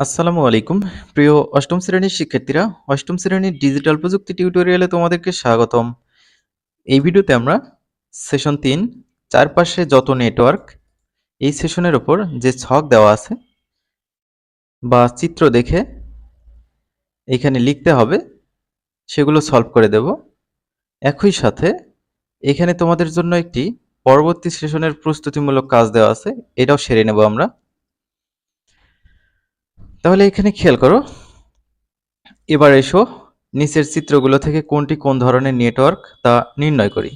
আসসালামু আলাইকুম। প্রিয় অষ্টম শ্রেণির শিক্ষার্থীরা, অষ্টম শ্রেণির ডিজিটাল প্রযুক্তি টিউটোরিয়ালে তোমাদেরকে স্বাগতম। এই ভিডিওতে আমরা সেশন তিন, চারপাশে যত নেটওয়ার্ক এই সেশনের ওপর যে ছক দেওয়া আছে বা চিত্র দেখে এখানে লিখতে হবে, সেগুলো সলভ করে দেব। একই সাথে এখানে তোমাদের জন্য একটি পরবর্তী সেশনের প্রস্তুতিমূলক কাজ দেওয়া আছে, এটাও সেরে নেব আমরা। তাহলে এখানে খেয়াল করো। এবার এসো নিচের চিত্রগুলো থেকে কোনটি কোন ধরনের নেটওয়ার্ক তা নির্ণয় করি।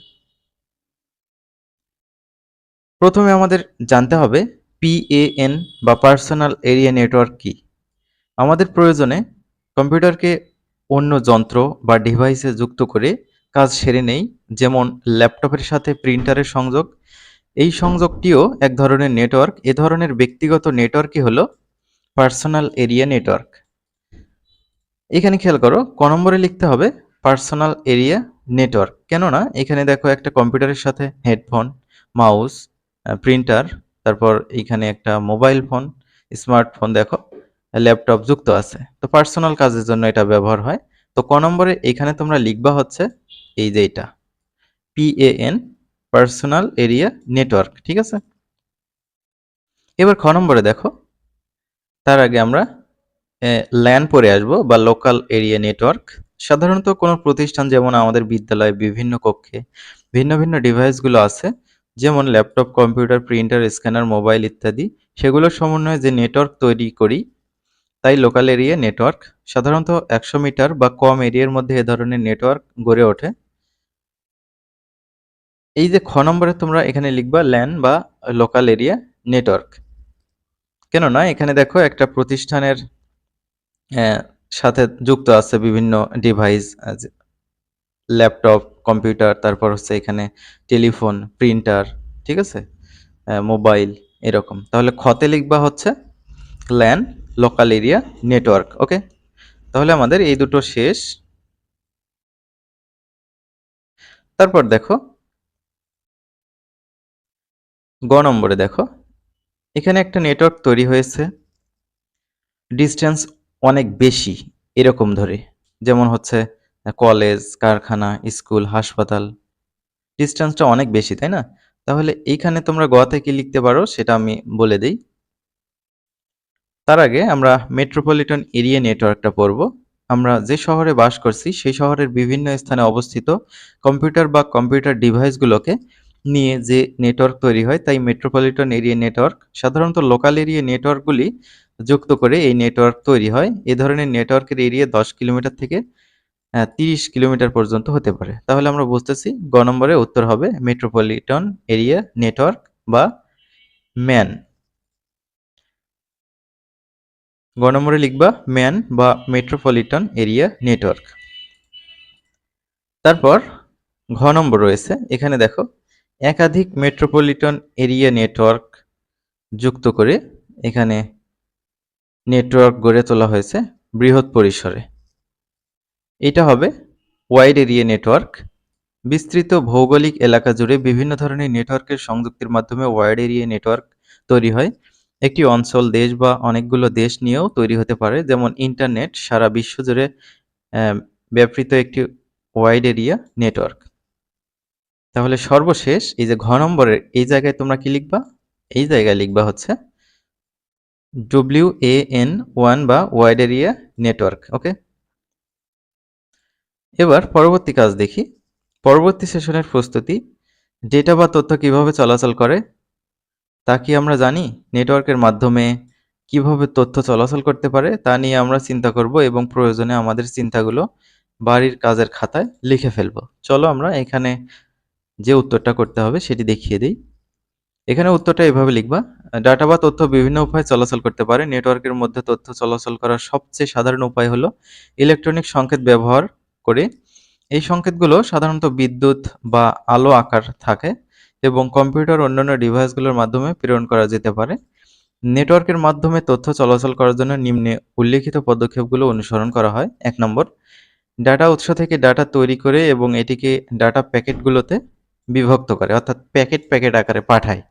প্রথমে আমাদের জানতে হবে পিএএন বা পার্সোনাল এরিয়া নেটওয়ার্ক কি। আমাদের প্রয়োজনে কম্পিউটারকে অন্য যন্ত্র বা ডিভাইসে যুক্ত করে কাজ সেরে নেই, যেমন ল্যাপটপের সাথে প্রিন্টারের সংযোগ। এই সংযোগটিও এক ধরনের নেটওয়ার্ক। এ ধরনের ব্যক্তিগত নেটওয়ার্কই হলো পার্সোনাল এরিয়া নেটওয়ার্ক। এখানে খেয়াল করো, ক নম্বরে লিখতে হবে পার্সোনাল এরিয়া নেটওয়ার্ক। কেননা এখানে দেখো একটা কম্পিউটারের সাথে হেডফোন, মাউস প্রিন্টার, তারপর এইখানে একটা মোবাইল ফোন, স্মার্টফোন দেখো, ল্যাপটপ যুক্ত আছে। তো পার্সোনাল কাজের জন্য এটা ব্যবহার হয়। তো ক নম্বরে এখানে তোমরা লিখবা হচ্ছে এই যে এটা পিএএন পার্সোনাল এরিয়া নেটওয়ার্ক, ঠিক আছে? এবার খ নম্বরে দেখো তার আগে আমরা ল্যান পরে আসব বা লোকাল এরিয়া নেটওয়ার্ক সাধারণত কোনো প্রতিষ্ঠান যেমন আমাদের বিদ্যালয়ে বিভিন্ন কক্ষে ভিন্ন ভিন্ন ডিভাইসগুলো আছে, যেমন laptop computer printer scanner mobile ইত্যাদি। সেগুলোর সমন্বয়ে যে নেটওয়ার্ক তৈরি করি, তাই লোকাল এরিয়া নেটওয়ার্ক সাধারণত একশো মিটার বা কম এরিয়ার মধ্যে এ ধরনের নেটওয়ার্ক গড়ে ওঠে। এই যে খ নম্বরে তোমরা এখানে লিখবা ল্যান বা লোকাল এরিয়া নেটওয়ার্ক কেননা এখানে দেখো একটা প্রতিষ্ঠানের সাথে যুক্ত আছে বিভিন্ন ডিভাইস ল্যাপটপ কম্পিউটার তারপর হচ্ছে এখানে টেলিফোন প্রিন্টার ঠিক আছে? মোবাইল এরকম। তাহলে খতে লিখবা হচ্ছে LAN local area network okay তাহলে আমাদের এই দুটো শেষ। তারপর দেখো, গ নম্বরে দেখো। এখানে একটা নেটওয়ার্ক তৈরি হয়েছে। ডিস্টেন্স অনেক বেশি, এরকম ধরে। যেমন হচ্ছে কলেজ কারখানা স্কুল হাসপাতাল। ডিস্টেন্সটা অনেক বেশি, তাই না? তাহলে এইখানে তোমরা গোয়াতে কি লিখতে পারো, সেটা আমি বলে দিই। তার আগে আমরা মেট্রোপলিটন এরিয়া নেটওয়ার্কটা পড়ব। আমরা যে শহরে বাস করছি, সেই শহরের বিভিন্ন স্থানে অবস্থিত কম্পিউটার বা কম্পিউটার ডিভাইসগুলোকে নিয়ে যে নেটওয়ার্ক তৈরি হয়, তাই মেট্রোপলিটন এরিয়া নেটওয়ার্ক সাধারণত লোকাল এরিয়া নেটওয়ার্কগুলি যুক্ত করে এই নেটওয়ার্ক তৈরি হয়। এ ধরনের নেটওয়ার্কের এরিয়া দশ কিলোমিটার থেকে তিরিশ কিলোমিটার পর্যন্ত হতে পারে। তাহলে আমরা বুঝতেছি গ নম্বরে উত্তর হবে মেট্রোপলিটন এরিয়া নেটওয়ার্ক বা ম্যান গ নম্বরে লিখবা ম্যান বা মেট্রোপলিটন এরিয়া নেটওয়ার্ক তারপর ঘ নম্বর রয়েছে। এখানে দেখো একাধিক মেট্রোপলিটন এরিয়া নেটওয়ার্ক যুক্ত করে এখানে নেটওয়ার্ক গড়ে তোলা হয়েছে বৃহৎ পরিসরে। এটা হবে ওয়াইড এরিয়া নেটওয়ার্ক। বিস্তৃত ভৌগোলিক এলাকা জুড়ে বিভিন্ন ধরনের নেটওয়ার্কের সংযুক্তির মাধ্যমে ওয়াইড এরিয়া নেটওয়ার্ক তৈরি হয়। একটি অঞ্চল, দেশ বা অনেকগুলো দেশ নিয়েও তৈরি হতে পারে, যেমন ইন্টারনেট, সারা বিশ্ব জুড়ে ব্যাপৃত একটি ওয়াইড এরিয়া নেটওয়ার্ক। তাহলে সর্বশেষ এই যে ঘ নম্বরের এই জায়গায় তোমরা কি লিখবা? এই জায়গায় লিখবা হচ্ছে ডব্লিউ এ এন ওয়ান বা ওয়াইড এরিয়া নেটওয়ার্ক ওকে এবার পরবর্তী কাজ দেখি। পরবর্তী সেশনের প্রস্তুতি ডেটা বা তথ্য কীভাবে চলাচল করে, তা কি আমরা জানি? নেটওয়ার্কের মাধ্যমে কীভাবে তথ্য চলাচল করতে পারে, তা নিয়ে আমরা চিন্তা করব এবং প্রয়োজনে আমাদের চিন্তাগুলো বাড়ির কাজের খাতায় লিখে ফেলব। চলো আমরা এখানে যে উত্তরটা করতে হবে সেটি দেখিয়ে দিই। এখানে উত্তরটা এভাবে লিখবা, ডাটা বা তথ্য বিভিন্ন উপায়ে চলাচল করতে পারে। নেটওয়ার্কের মধ্যে তথ্য চলাচল করার সবচেয়ে সাধারণ উপায় হলো ইলেকট্রনিক সংকেত ব্যবহার করে। এই সংকেতগুলো সাধারণত বিদ্যুৎ বা আলো আকার থাকে এবং কম্পিউটার অন্যান্য ডিভাইসগুলোর মাধ্যমে প্রেরণ করা যেতে পারে। নেটওয়ার্কের মাধ্যমে তথ্য চলাচল করার জন্য নিম্নে উল্লেখিত পদক্ষেপগুলো অনুসরণ করা হয়। এক নম্বর, ডাটা উৎস থেকে ডাটা তৈরি করে এবং এটিকে ডাটা প্যাকেটগুলোতে বিভক্ত করে, অর্থাৎ প্যাকেট প্যাকেট আকারে পাঠায়।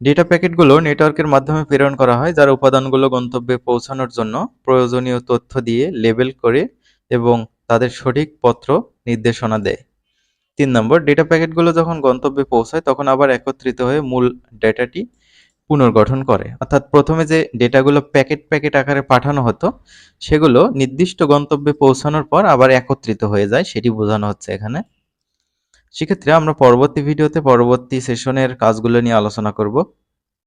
ডেটা প্যাকেটগুলো নেটওয়ার্কের মাধ্যমে প্রেরণ করা হয়, যার উপাদানগুলো গন্তব্যে পৌঁছানোর জন্য প্রয়োজনীয় তথ্য দিয়ে লেবেল করে এবং তাদের সঠিক পত্র নির্দেশনা দেয়। তিন নম্বর, ডেটা প্যাকেটগুলো যখন গন্তব্যে পৌঁছায়, তখন আবার একত্রিত হয়ে মূল ডেটাটি পুনর্গঠন করে। অর্থাৎ প্রথমে যে ডেটাগুলো প্যাকেট প্যাকেট আকারে পাঠানো হতো, সেগুলো নির্দিষ্ট গন্তব্যে পৌঁছানোর পর আবার একত্রিত হয়ে যায়, সেটি বোঝানো হচ্ছে এখানে। সেক্ষেত্রে আমরা পরবর্তী ভিডিওতে পরবর্তী সেশনের কাজগুলো নিয়ে আলোচনা করব।